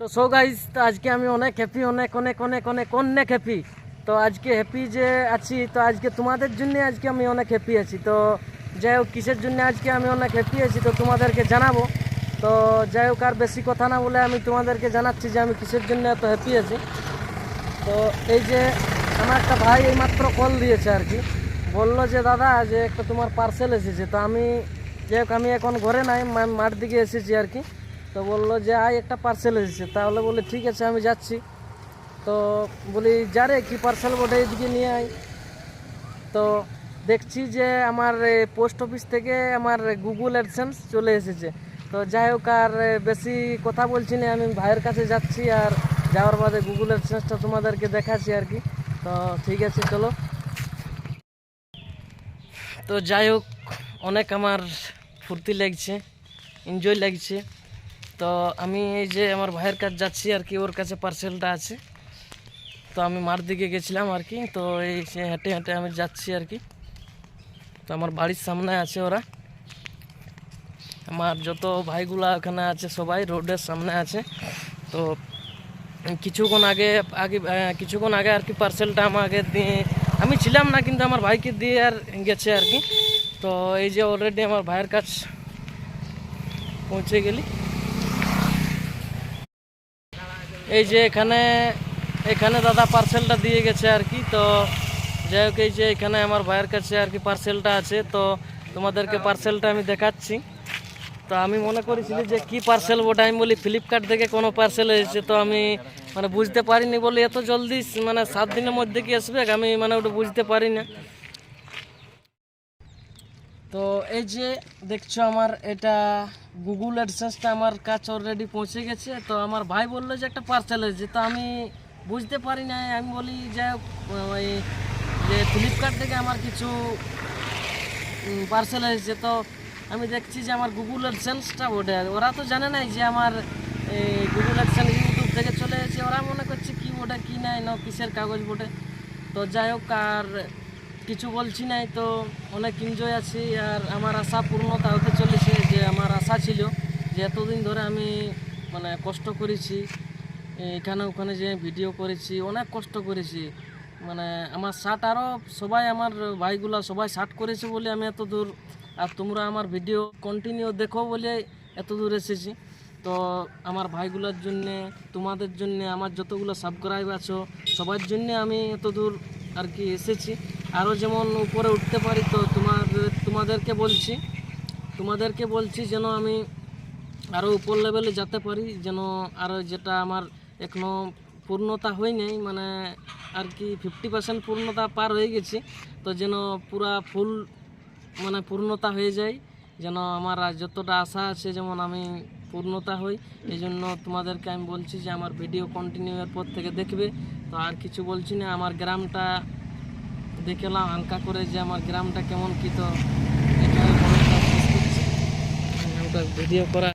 তো so guys তো আজকে আমি অনেক হ্যাপি অনেক অনেক অনেক অনেক অনেক হ্যাপি তো আজকে হ্যাপি যে আছি, তো আজকে তোমাদের জন্য আজকে আমি অনেক হ্যাপি আছি। তো যাই হোক, কিসের জন্য আজকে আমি অনেক হ্যাপি আছি, তো তোমাদেরকে জানাব। তো যাই হোক, আর বেশি কথা না বলে আমি তোমাদেরকে জানাচ্ছি যে আমি কিসের জন্য এত হ্যাপি আছি। তো এই যে আমার একটা ভাই এইমাত্র কল দিয়েছে আর কি। বলল যে, দাদা, যে একটা তোমার পার্সেল এসেছে। তো আমি, যাই হোক, আমি এখন ঘরে নাই মাঠ দিকে এসেছি আর কি। তো বলল যে, আয় একটা পার্সেল এসেছে। তাহলে বলে ঠিক আছে, আমি যাচ্ছি। তো বলি যা রে কী পার্সেল বটে, এদিকে নিয়ে আয়। তো দেখছি যে, আমার পোস্ট অফিস থেকে আমার গুগল অ্যাডসেন্স চলে এসেছে। তো যাই হোক, আর বেশি কথা বলছি না, আমি ভাইয়ের কাছে যাচ্ছি, আর যাওয়ার বাদে গুগল অ্যাডসেন্সটা তোমাদেরকে দেখাচ্ছি আর কি। তো ঠিক আছে, চলো। তো যাই হোক, অনেক আমার ফুর্তি লাগছে এনজয় লাগছে। তো আমি এই যে আমার ভাইয়ের কাছে যাচ্ছি আর কি ওর কাছে পার্সেলটা আছে। তো আমি মার দিকে গেছিলাম আর কি তো এই যে হেঁটে হেঁটে আমি যাচ্ছি আর কি। তো আমার বাড়ির সামনে আছে ওরা। আমার যত ভাইগুলা ওখানে আছে সবাই রোডের সামনে আছে। তো কিছুক্ষণ আগে আগে আহ, কিছুক্ষণ আগে আর কি পার্সেলটা আমাকে দিয়ে আমি ছিলাম না কিন্তু আমার ভাইকে দিয়ে আর গেছে আর কি। তো এই যে অলরেডি আমার ভাইয়ের কাছ পৌঁছে গেলি। এই যে এখানে এখানে দাদা পার্সেলটা দিয়ে গেছে আর কি তো যাই হোক এই যে এখানে আমার ভাইয়ের কাছে আর কি পার্সেলটা আছে তো তোমাদেরকে পার্সেলটা আমি দেখাচ্ছি। তো আমি মনে করেছিলি যে কি পার্সেল ওটা আমি বলি ফ্লিপকার্ট থেকে কোনো পার্সেল এসেছে তো আমি মানে বুঝতে পারিনি বলি এত জলদি মানে সাত দিনের মধ্যে কি আসবে? আমি মানে ওটা বুঝতে পারি না তো এই যে দেখছ আমার এটা গুগল অ্যাডসেন্সটা আমার কাছে অলরেডি পৌঁছে গেছে। তো আমার ভাই বলল যে একটা পার্সেল এসেছে তো আমি বুঝতে পারি না আমি বলি যে ওই যে ফ্লিপকার্ট থেকে আমার কিছু পার্সেল এসেছে। তো আমি দেখছি যে আমার গুগল অ্যাডসেন্সটা ওঠে ওরা তো জানে নাই যে আমার গুগল অ্যাডসেন্স ইউটিউব থেকে চলে এসেছে। ওরা মনে করছে কি ওটা কি নাই, না কিসের কাগজ বটে। তো যাই হোক, আর কিছু বলছি নাই, তো অনেক এনজয় আছি আর আমার আশা পূর্ণতা হতে চলেছে যে আমার আশা ছিল যে এতদিন ধরে আমি মানে কষ্ট করেছি, এখানে ওখানে যে ভিডিও করেছি, অনেক কষ্ট করেছি। মানে আমার শার্ট আরও সবাই আমার ভাইগুলা সবাই শার্ট করেছে বলে আমি এত দূর আর তোমরা আমার ভিডিও কন্টিনিউ দেখো বলে এত দূর এসেছি। তো আমার ভাইগুলোর জন্যে, তোমাদের জন্যে, আমার যতগুলো সাবস্ক্রাইব আছো, সবার জন্যে আমি এত দূর আর কি এসেছি। আরও যেমন উপরে উঠতে পারি তো তোমার, তোমাদেরকে বলছি তোমাদেরকে বলছি যেন আমি আরও উপর লেভেলে যেতে পারি, যেন আরও যেটা আমার এখনও পূর্ণতা হয় নাই মানে আর কি ফিফটি পার্সেন্ট পূর্ণতা পার হয়ে গেছি, তো যেন পুরা ফুল মানে পূর্ণতা হয়ে যায়, যেন আমার যতটা আশা আছে যেমন আমি পূর্ণতা হই এই জন্য তোমাদেরকে আমি বলছি যে আমার ভিডিও কন্টিনিউ এর পর থেকে দেখবে, তো আর কিছু বলছি না, আমার গ্রামটা দেখলাম আনকা করে যে আমার গ্রামটা কেমন কি তো। ভিডিও করা